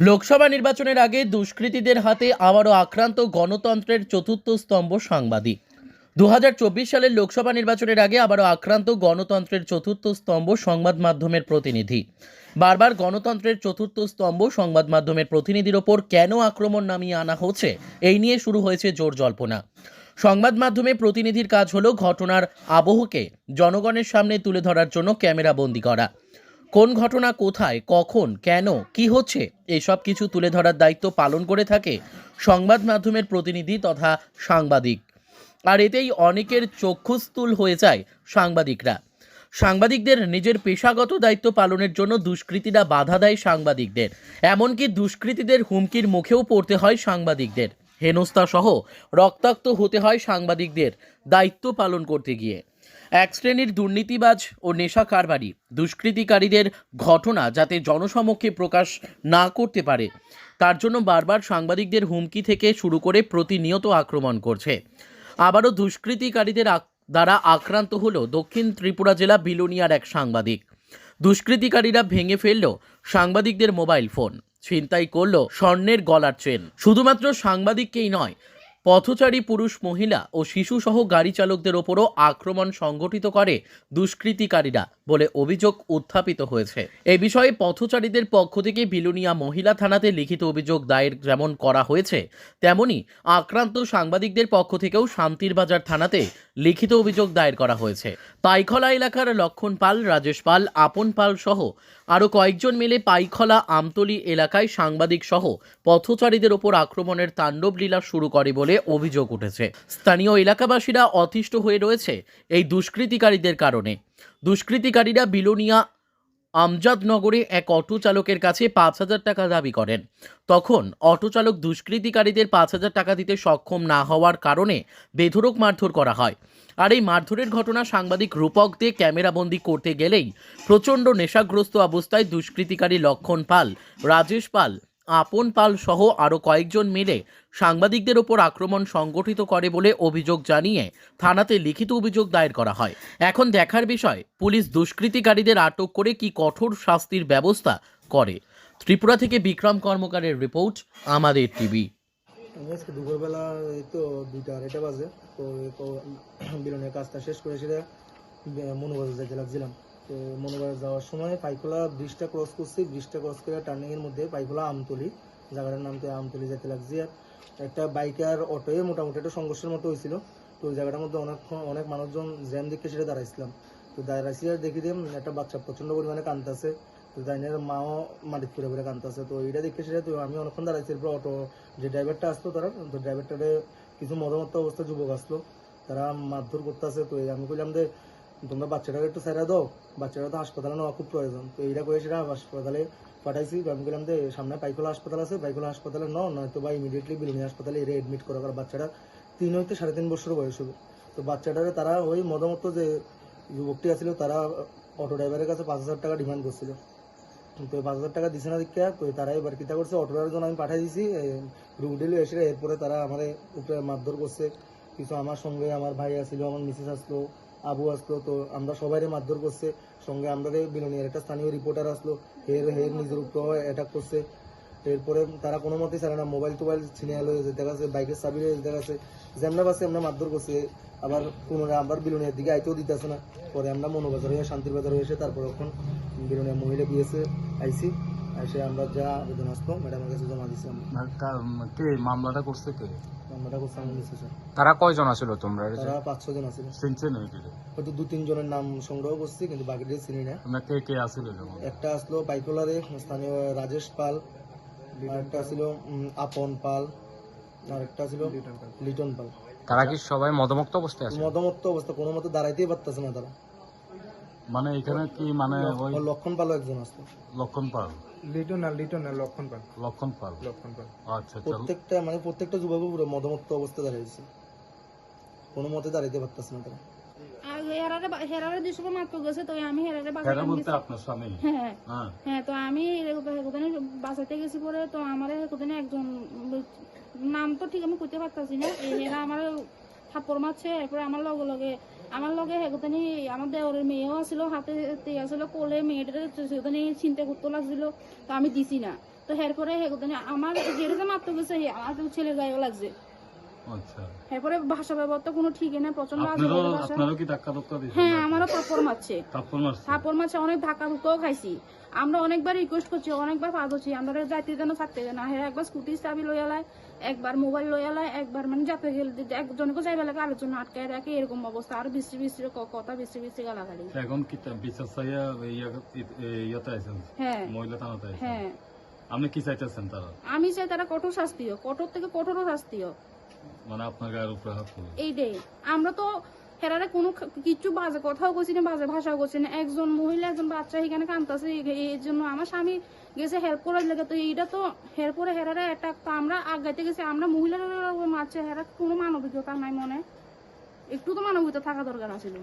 লোকসভা নির্বাচনের আগে দুষ্কৃতীদের হাতে আবারও আক্রান্ত গণতন্ত্রের চতুর্থ স্তম্ভ সাংবাদিক। দু হাজার চব্বিশ সালের লোকসভা নির্বাচনের আগে আবারও আক্রান্ত গণতন্ত্রের চতুর্থ স্তম্ভ সংবাদ মাধ্যমের প্রতিনিধি। বারবার গণতন্ত্রের চতুর্থ স্তম্ভ সংবাদ মাধ্যমের প্রতিনিধির ওপর কেন আক্রমণ নামিয়ে আনা হচ্ছে, এই নিয়ে শুরু হয়েছে জোর জল্পনা। সংবাদ মাধ্যমে প্রতিনিধির কাজ হলো ঘটনার আবহকে জনগণের সামনে তুলে ধরার জন্য ক্যামেরা বন্দি করা। কোন ঘটনা কোথায়, কখন, কেন, কি হচ্ছে, এসব কিছু তুলে ধরার দায়িত্ব পালন করে থাকে সংবাদ মাধ্যমের প্রতিনিধি তথা সাংবাদিক। আর এতেই অনেকের চক্ষুস্থূল হয়ে যায় সাংবাদিকরা। সাংবাদিকদের নিজের পেশাগত দায়িত্ব পালনের জন্য দুষ্কৃতীরা বাধা দেয় সাংবাদিকদের। এমনকি দুষ্কৃতীদের হুমকির মুখেও পড়তে হয় সাংবাদিকদের। হেনস্থা সহ রক্তাক্ত হতে হয় সাংবাদিকদের দায়িত্ব পালন করতে গিয়ে। এক শ্রেণির দুর্নীতিবাজ ও নেশা কারবারি দুষ্কৃতিকারীদের ঘটনা যাতে জনসমক্ষে প্রকাশ না করতে পারে, তার জন্য বারবার সাংবাদিকদের হুমকি থেকে শুরু করে প্রতিনিয়ত আক্রমণ করছে। আবারও দুষ্কৃতিকারীদের দ্বারা আক্রান্ত হল দক্ষিণ ত্রিপুরা জেলা বিলোনিয়ার এক সাংবাদিক। দুষ্কৃতিকারীরা ভেঙে ফেলল সাংবাদিকদের মোবাইল ফোন, ছিনতাই করল স্বর্ণের গলার চেন। শুধুমাত্র সাংবাদিককেই নয় পথচারী পুরুষ, মহিলা ও শিশুসহ গাড়ি চালকদের ওপরও আক্রমণ সংগঠিত করে দুষ্কৃতিকারীরা বলে অভিযোগ উত্থাপিত হয়েছে। এ বিষয়ে পথচারীদের পক্ষ থেকে বিলুনিয়া মহিলা থানাতে লিখিত অভিযোগ দায়ের যেমন করা হয়েছে, তেমনি আক্রান্ত সাংবাদিকদের পক্ষ থেকেও শান্তির বাজার থানাতে লিখিত অভিযোগ দায়ের করা হয়েছে। পাইখলা এলাকার লক্ষণ পাল, রাজেশ পাল, আপন পাল সহ আরও কয়েকজন মিলে পাইখলা আমতলি এলাকায় সাংবাদিক সহ পথচারীদের ওপর আক্রমণের তাণ্ডব লীলা শুরু করে বলে অভিযোগ উঠেছে। স্থানীয় এলাকাবাসীরা অতিষ্ঠ হয়ে রয়েছে এই দুষ্কৃতিকারীদের কারণে। দুষ্কৃতিকারীরা বিলোনিয়া আমজাদনগরে এক অটো চালকের কাছে পাঁচ হাজার টাকা দাবি করেন। তখন অটো চালক দুষ্কৃতিকারীদের পাঁচ হাজার টাকা দিতে সক্ষম না হওয়ার কারণে বেধরক মারধর করা হয়। আর এই মারধরের ঘটনা সাংবাদিক রূপক দিয়ে ক্যামেরাবন্দি করতে গেলেই প্রচণ্ড নেশাগ্রস্ত অবস্থায় দুষ্কৃতিকারী লক্ষণ পাল, রাজেশ পাল আপন পাল সহ আরও কয়েকজন মিলে সাংবাদিকদের ওপর আক্রমণ সংগঠিত করে বলে অভিযোগ জানিয়ে থানাতে লিখিত অভিযোগ দায়ের করা হয়। এখন দেখার বিষয়, পুলিশ দুষ্কৃতিকারীদের আটক করে কি কঠোর শাস্তির ব্যবস্থা করে। ত্রিপুরা থেকে বিক্রম কর্মকারের রিপোর্ট, আমাদের টিভি। আজকে দুপুরবেলা এই তো দুইটা আড়াইটা বাজে, তো কাজটা শেষ মনোবাজার লাগছিলাম। তো মনোবাজার যাওয়ার সময় পাইখোলা ব্রিজটা ক্রস করছি, ব্রিজটা ক্রস করে টার্নিং এর মধ্যে পাইখোলা আমতলি। জায়গাটার নাম তো আমতলি যেতে লাগছি। আর একটা বাইক আর অটোয়ে মোটামুটি একটা সংঘর্ষের মতো হয়েছিল। তো ওই জায়গাটার মধ্যে অনেক অনেক মানুষজন জ্যাম দেখে সেটা দাঁড়াইছিলাম। তো দাঁড়াইছি আর দেখি যে একটা বাচ্চা প্রচণ্ড পরিমাণে কান্দতেছে তো তাইনের মাও মাটিত করে করে কান্দতেছে তো এইটা দেখে সেটা তো আমি অনেকক্ষণ দাঁড়াইছি। এরপর অটো যে ড্রাইভারটা আসতো তারা, তো ড্রাইভারটারে কিছু মদমত্ত অবস্থা যুবক আসলো। তারা মারধর করতেছে। তো আমি কইলাম যে তোমরা বাচ্চাটাকে একটু সাইরা দাও। বাচ্চাটা তো হাসপাতালে নেওয়া খুব প্রয়োজন। তো এইটা করে সেটা হাসপাতালে পাঠাইছি। আমি বললাম যে, সামনে পাইকোলা হাসপাতাল আছে পাইকোলা হাসপাতালে ন নয়তো বা ইমিডিয়েটলি বিলুনি হাসপাতালে এরে এডমিট করা কারণ বাচ্চাটা তিন হইতে সাড়ে তিন বছর বয়স হলো তো বাচ্চাটারে তারা ওই মতামত যে যুবকটি আছিল, তারা অটো ড্রাইভারের কাছে পাঁচ হাজার টাকা ডিমান্ড করছিল। তো পাঁচ হাজার টাকা দিছে না দীক্ষা, তো তারা এবার কিতা করছে অটোটার জন্য আমি পাঠাই দিছি। রুগডেলি এসে এরপরে তারা আমাদের উপরে মারধর করছে। কিছু আমার সঙ্গে আমার ভাই আসলো আমার মিসেস আসলো আবু আসলো, তো আমরা সবাই মারধর করছে। সঙ্গে আমরা বিলনিয়ার একটা স্থানীয় রিপোর্টার আসলো হের হের নিজের উপর অ্যাটাক করছে। এরপরে তারা কোনো মতেই ছাড়ে না মোবাইল টোবাইল ছিনে এলো যেতে গেছে বাইকের চাবি যেতে গেছে। যেমন বাসে আমরা মারধর করছে, আবার পুনরায় আবার বিলনিয়ার দিকে আইতেও দিতেছে না। পরে আমরা মনোবাজার হয়ে, শান্তির বাজার হয়ে এসে তারপর এখন বিলনিয়া মহিলা গিয়েছে আইসি। এসে আমরা যা আবেদন আসতো ম্যাডামের কাছে জমা দিচ্ছি আমরা কা- কে মামলাটা করছে কে? আমরা করছি আমার মিসেস তারা কয়জন আছিল তোমরা? তারা পাঁচ ছজন আছে চিনছে হয়তো দু তিন জনের নাম সংগ্রহ করছি কিন্তু বাকিদের চিনি না। তোমরা কে কে আছিল একটা আসলো বাইকোলারে স্থানীয় রাজেশ পাল আর একটা ছিল আপন পাল আর একটা ছিল লিটন পাল। তারা কি সবাই মদমুক্ত অবস্থায় আছে? মদমত্ত অবস্থা কোনো মতে দাঁড়াইতেই পারতেছে না তারা। মানে এখানে কি মানে ওই লক্ষণ পালও একজন আসলো লক্ষণ পাল? লিটন না লিটন না লক্ষণ পাল। লক্ষণ পাল। লক্ষণ পাল। আচ্ছা আচ্ছা প্রত্যেকটা মানে প্রত্যেকটা যুবক পুরো মদমত্ত অবস্থা দাঁড়িয়েছে। কোনো মতে দাঁড়াইতে পারতেছে না তারা। হেরারে দুশো মাত্র গেছে তো আমি হেরারে স্বামী? হ্যাঁ হ্যাঁ। হ্যাঁ। তো আমি হেকুদানে বাঁচাতে গেছি পরে তো আমার হেকুদানে একজন নাম তো ঠিক আমি কইতে পারতাছি না। এই হেরা আমার থাপ্পড় মারছে এরপরে আমার লগে লগে আমার লগে হেগতানি আমার ওর মেয়েও আসলো, হাতে আসলো, কোলে মেয়েটার সেখানে চিন্তা করতে লাগছিল, তো আমি দিছি না। তো হের করে হেগতানি আমার যেটা মারতে গেছে আমার ছেলে গায়েও লাগছে। এরপরে ভাষা ব্যবহার তো কোনো ঠিকই না প্রচণ্ড আপনারও বাজে ভাষা। আপনারও কি ধাক্কা ধক্কা হ্যাঁ আমারও থাপ্পড় মারছে। থাপ্পড় মারছে? থাপ্পড় মারছে অনেক ধাক্কা ধুক্কাও খাইছি। আমরা অনেকবার রিকোয়েস্ট করছি অনেকবার পা ধরছি আমরা যাইতে যেন থাকতে না হ্যাঁ একবার স্কুটি চাবি লইয়া লাই একবার মোবাইল লইয়া লাই একবার মানে যাতে গেলে একজনকে যাইবে লাগে আরেকজন আটকায় রাখে এরকম অবস্থা। আর বৃষ্টি বৃষ্টি কথা বৃষ্টি বৃষ্টি গালাগালি। এখন কি বিচার চাইয়া আইছেন? হ্যাঁ। মহিলা থানাতে আইছেন? হ্যাঁ। আপনি কি চাইতেছেন তারা? আমি চাই তারা কঠোর শাস্তি হোক কঠোর থেকে কঠোরও শাস্তি হোক মানে আপনার গায়ের উপরে হাত তুলে। এইটাই। আমরা তো হেরারে কোনো কিচ্ছু বাজে কথাও কইছি না, বাজে ভাষাও কইছি না। একজন মহিলা, একজন বাচ্চা এখানে কান্তাছে এই জন্য আমার স্বামী গেছে হেল্প করার লাগে। তো এইটা তো হের পরে হেরারে একটা তো আমরা আগাইতে গেছি, আমরা মহিলারা মারছে হেরা কোনো মানবিকতা নাই মনে। একটু তো মানবিকতা থাকা দরকার আছিল।